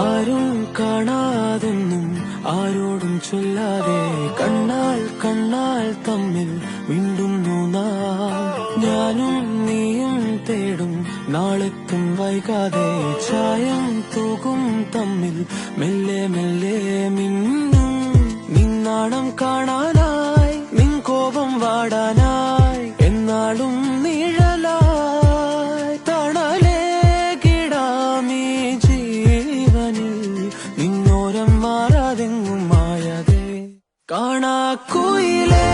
ആരും കാണാതെന്നും ആരോടും ചൊല്ലാതെ കണ്ണാൽ കണ്ണാൽ തമ്മിൽ വീണ്ടും നാം. ഞാനും നീയും തേടും നാളെത്തും വൈകാതെ ചായം തൂക്കും തമ്മിൽ മെല്ലെ മെല്ലെ മിന്നും നിന്നാണം കാണാനായി നിൻ കോപം വാടാനായി എന്നാളും காணா குயிலே.